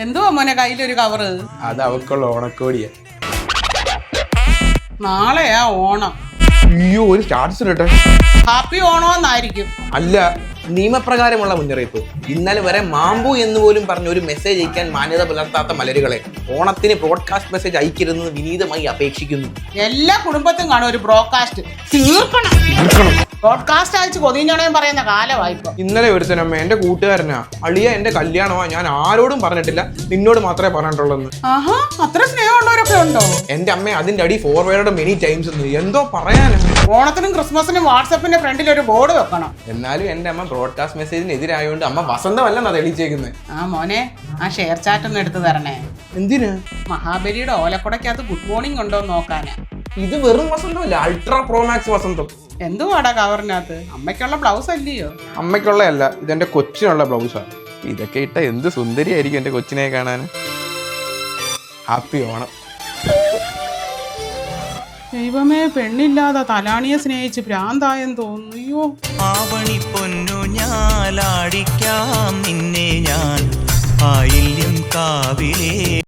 എന്തുവാ മോനെ കയ്യിലൊരു കവറ് അത് അവക്കുള്ള ഓണക്കോടിയാ. നാളെയാ ഓണം. അയ്യോ ഒരു സ്റ്റാറ്റസ് ഇടട്ടെ. ഹാപ്പി ഓണമെന്നായിരിക്കും അല്ല നിയമപ്രകാരമുള്ള മുന്നറിയിപ്പ്. ഇന്നലെ വരെ മാമ്പു എന്ന് പോലും പറഞ്ഞ ഒരു മെസ്സേജ് അയക്കാൻ മാന്യത പുലർത്താത്ത മലരുകളെ ഓണത്തിന് ബ്രോഡ്കാസ്റ്റ് മെസ്സേജ് അയക്കരുതെന്ന് വിനീതമായി അപേക്ഷിക്കുന്നു. എല്ലാ കുടുംബത്തും കാണും ഒരു ബ്രോഡ്കാസ്റ്റ് തീർക്കണം. ബ്രോഡ്കാസ്റ്റ് അയച്ച് കൊതിഞ്ഞോണയും പറയുന്ന കാലമായിപ്പോ ഇന്നലെ ഒരുത്തനമ്മ എന്റെ കൂട്ടുകാരനാ. അളിയ എന്റെ കല്യാണമാ. ഞാൻ ആരോടും പറഞ്ഞിട്ടില്ല. നിന്നോട് മാത്രമേ പറഞ്ഞിട്ടുള്ളൂ ആഹാ അത്ര സ്നേഹമുള്ളവരൊക്കെ ഉണ്ടോ? എന്റെ അമ്മ അതിന്റെ അടി ഫോർവേഡ് മെനി ടൈംസ് എന്തോ പറയാനാ. ഓണത്തിനും ക്രിസ്മസിനും വാട്സപ്പിന്റെ ഫ്രണ്ടിൽ ഒരു ബോർഡ് വെക്കണം. എന്നാലും എന്റെ അമ്മ ബ്രോഡ്കാസ്റ്റ് മെസ്സേജിന് എതിരായതുകൊണ്ട് അമ്മ വസന്തമല്ലെന്നാ തെളിയിച്ചേക്കുന്നത് ആ മോനെ ആ ഷെയർ ചാറ്റ് ഒന്ന് എടുത്തു തരണേ. എന്തിനാ? മഹാബലിയുടെ ഓലക്കുടക്കകത്ത് ഗുഡ് മോർണിംഗ് ഉണ്ടോ എന്ന് നോക്കാനാ. ഇത് വെറും വസന്തമല്ല അൾട്രാ പ്രോമാക്സ് വസന്തം. എന്തുവാടാ കവറിനകത്ത് അമ്മയ്ക്കുള്ള ബ്ലൗസ് അല്ലയോ? അമ്മയ്ക്കുള്ളതല്ല ഇതെന്റെ കൊച്ചിനുള്ള ബ്ലൗസാണ് ഇതൊക്കെ ഇട്ട എന്ത് സുന്ദരിയായിരിക്കും എന്റെ കൊച്ചിനെ കാണാൻ ഹാപ്പി ഓണം. ദൈവമേ പെണ്ണില്ലാതെ തലാണിയെ സ്നേഹിച്ച് ഭ്രാന്തായെന്ന് തോന്നുന്നു. അയ്യോ. ആവണി പൊന്നു ഞാലാടിക്കാം നിന്നെ ഞാൻ ആയില്യം കാവിലേ